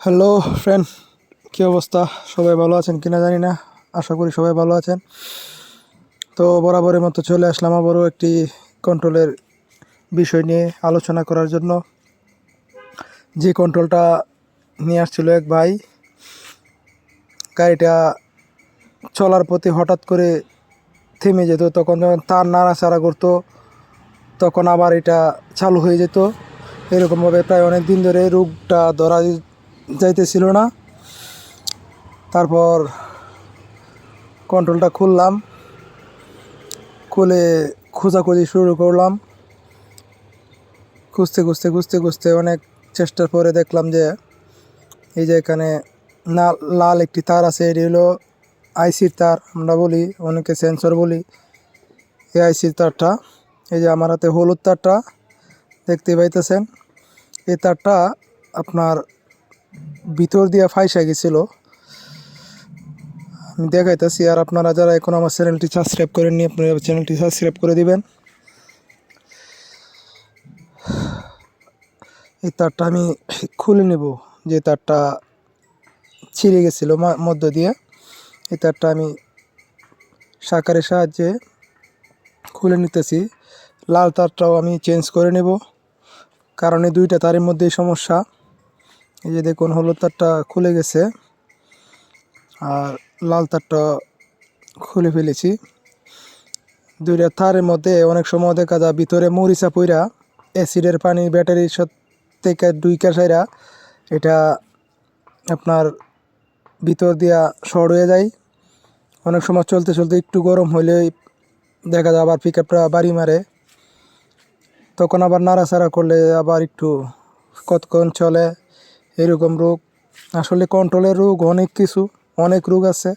Hello friend কী অবস্থা? সবাই ভালো আছেন কিনা জানি না। আশা করি সবাই ভালো আছেন। তো বরাবরের মতো চলে আসলাম আবারও একটি কন্ট্রোলের বিষয় নিয়ে আলোচনা করার জন্য। যে কন্ট্রোলটা নিয়ে আসছিল এক ভাই, গাড়িটা চলার পথে হঠাৎ করে থেমে যেত, তখন যখন তার নাড়াচাড়া করতো, তখন আবার এটা চালু হয়ে যেত। এরকমভাবে প্রায় অনেক দিন ধরে রোগটা ধরা যাইতেছিল না। তারপর কন্ট্রোলটা খুললাম। খুলে খোঁজাখুঁজি শুরু করলাম। খুঁজতে খুঁজতে খুঁজতে খুঁজতে অনেক চেষ্টার পরে দেখলাম যে এই যে এখানে না, লাল একটি তার আছে, এটি হলো আইসির তার, আমরা বলি, অনেকে সেন্সর বলি এই আইসির তারটা। এই যে আমার হাতে হলুদ তারটা, দেখতে পাইতেছেন। এই তারটা আপনার ভিতর দিয়ে ফাইসা গেছিল। আমি দেখাইতেছি, আর আপনারা যারা এখন আমার চ্যানেলটি সাবস্ক্রাইব করেননি, আপনারা চ্যানেলটি সাবস্ক্রাইব করে দিবেন। এই তারটা আমি খুলে নেব, যে তারটা ছিঁড়ে গেছিল মধ্য দিয়ে। এই তারটা আমি সাকারের সাহায্যে খুলে নিতেছি। লাল তারটাও আমি চেঞ্জ করে নেব, কারণ এই দুইটা তারের মধ্যেই সমস্যা। এই যে দেখুন, হলুদ তারটা খুলে গেছে আর লাল তারটা খুলে ফেলেছি। দুইটা তারের মধ্যে অনেক সময় দেখা যায় ভিতরে মরিচা পইরা অ্যাসিডের পানি ব্যাটারির সাথে থেকে দুইকা সাইরা এটা আপনার ভিতর দিয়া শর্ট হয়ে যায়। অনেক সময় চলতে চলতে একটু গরম হলেই দেখা যায় আবার পিক আপটা বাড়ি মারে। তখন আবার নাড়াচাড়া করলে আবার একটু কতক্ষণ চলে এরকম রোগ। আসলে কন্ট্রোলের রোগ অনেক কিছু, অনেক রোগ আছে।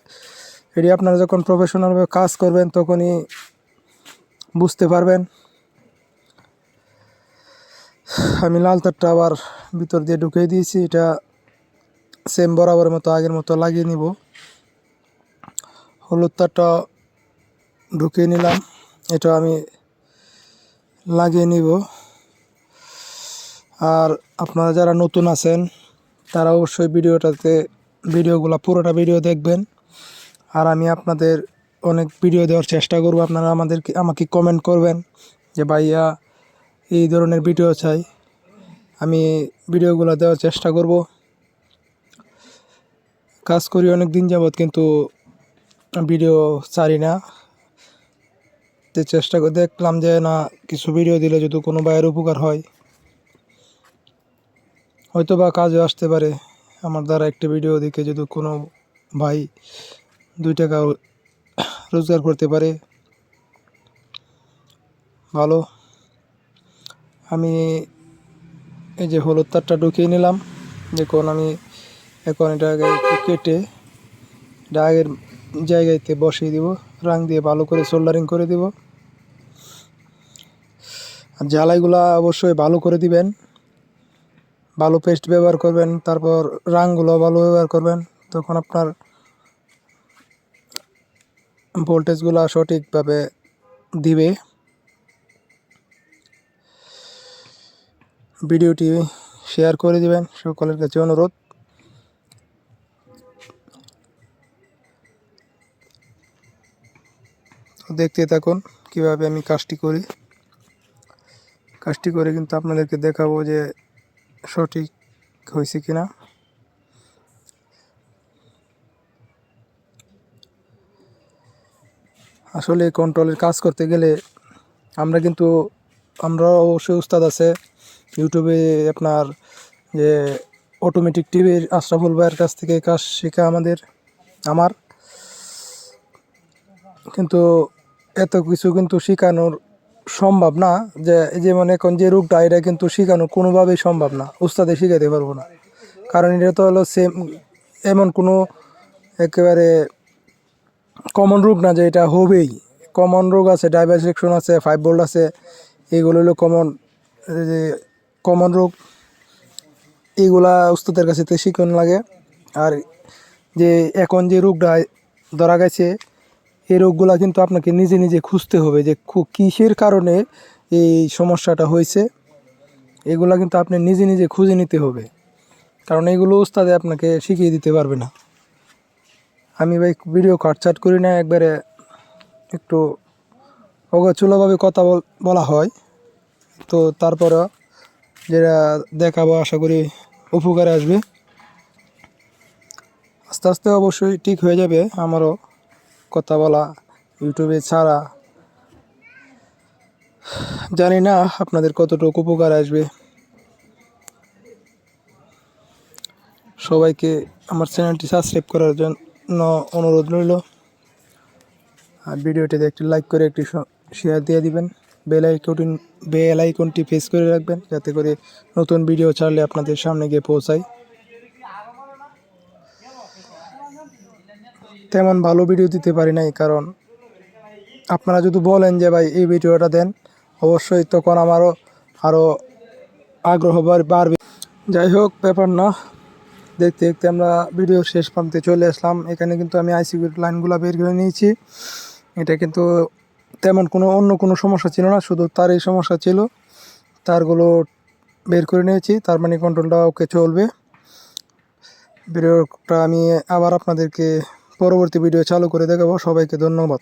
এটি আপনারা যখন প্রফেশনালভাবে কাজ করবেন, তখনই বুঝতে পারবেন। আমি লাল তারটা আবার ভিতর দিয়ে ঢুকিয়ে দিয়েছি, এটা সেম বরাবরের মতো আগের মতো লাগিয়ে নিব। হলুদ তারটা ঢুকিয়ে নিলাম, এটা আমি লাগিয়ে নিব। আর আপনারা যারা নতুন আছেন তারা অবশ্যই ভিডিওটাতে, ভিডিওগুলো, পুরোটা ভিডিও দেখবেন। আর আমি আপনাদের অনেক ভিডিও দেওয়ার চেষ্টা করব। আপনারা আমাদেরকে, আমাকে কমেন্ট করবেন যে, ভাইয়া, এই ধরনের ভিডিও চাই। আমি ভিডিওগুলো দেওয়ার চেষ্টা করব। কাজ করি অনেক দিন যাবৎ, কিন্তু ভিডিও ছাড়ি না। চেষ্টা দেখলাম যে, না, কিছু ভিডিও দিলে যদি কোনো ভাইয়ের উপকার হয় হয়তো বা কাজে আসতে পারে। আমার দ্বারা একটি ভিডিও দেখে যদি কোনো ভাই দুই টাকা রোজগার করতে পারে, ভালো। আমি এই যে হলুদ তারটা ঢুকিয়ে নিলাম। দেখুন আমি এখন এটাকে কেটে এটা আগের জায়গাতে বসিয়ে দিব। রাং দিয়ে ভালো করে সোল্ডারিং করে দিব। আর জ্বালাইগুলা অবশ্যই ভালো করে দিবেন। ভালো পেস্ট ব্যবহার করবেন, তারপর রাংগুলো ভালো ব্যবহার করবেন, তখন আপনার ভোল্টেজগুলো সঠিকভাবে দিবে। ভিডিওটি শেয়ার করে দিবেন, সকলের কাছে অনুরোধ। দেখতে থাকুন কীভাবে আমি কাজটি করি। কাজটি করে কিন্তু আপনাদেরকে দেখাবো যে সঠিক হয়েছে কিনা? আসলে কন্ট্রোলের কাজ করতে গেলে আমরা কিন্তু, আমরা অবশ্যই উস্তাদ আছে, ইউটিউবে আপনার যে অটোমেটিক টিভির আশরাফুল ভাইয়ের কাছ থেকে কাজ শেখা আমাদের, আমার। কিন্তু এত কিছু কিন্তু শেখানোর সম্ভব না যে এই যে মানে এখন যে রোগটা, এটা কিন্তু শেখানো কোনোভাবেই সম্ভব না। উস্তাদে শেখাতে পারব না। কারণ এটা তো হলো সেম এমন কোনো একেবারে কমন রোগ না যে এটা হবেই। কমন রোগ আছে ডাইভারসেকশন আছে ফাইভ বোল্ড আছে, এগুলো হলো কমন যে কমন রোগ। এইগুলা উস্তাদের কাছে তো শিখন লাগে। আর যে এখন যে রোগটা ধরা গেছে এই রোগগুলা কিন্তু আপনাকে নিজে নিজে খুঁজতে হবে যে কিসের কারণে এই সমস্যাটা হয়েছে। এগুলা কিন্তু আপনি নিজে নিজে খুঁজে নিতে হবে। কারণ এগুলো উস্তাদে আপনাকে শিখিয়ে দিতে পারবে না। আমি ভাই ভিডিও কাটচাট করি না, একবারে একটু অগোছলভাবে কথা বলা হয়। তো তারপরে যেটা দেখাবো, আশা করি উপকারে আসবে। আস্তে আস্তে অবশ্যই ঠিক হয়ে যাবে আমারও। কথা বলা ইউটিউবে ছাড়া, জানি না আপনাদের কতটুকু উপকার আসবে। সবাইকে আমার চ্যানেলটি সাবস্ক্রাইব করার জন্য অনুরোধ রইল। আর ভিডিওটিতে একটি লাইক করে একটি শেয়ার দিয়ে দিবেন। বেল আইকনটি বেল আইকনটি প্রেস করে রাখবেন যাতে করে নতুন ভিডিও ছাড়লে আপনাদের সামনে গিয়ে পৌঁছায়। তেমন ভালো ভিডিও দিতে পারি নাই, কারণ আপনারা যদি বলেন যে, ভাই, এই ভিডিওটা দেন, অবশ্যই তখন আমারও আরও আগ্রহ বাড়বে। যাই হোক, ব্যাপার না। দেখতে দেখতে আমরা ভিডিও শেষ প্রান্তে চলে আসলাম। এখানে কিন্তু আমি আইসিবির লাইনগুলো বের করে নিয়েছি। এটা কিন্তু তেমন কোনো, অন্য কোনো সমস্যা ছিল না, শুধু তারই সমস্যা ছিল। তারগুলো বের করে নিয়েছি। তার মানে কন্ট্রোলটা ওকে চলবে। ভিডিওটা আমি আবার আপনাদেরকে পরবর্তী ভিডিও চালু করে দেখাবো। সবাইকে ধন্যবাদ।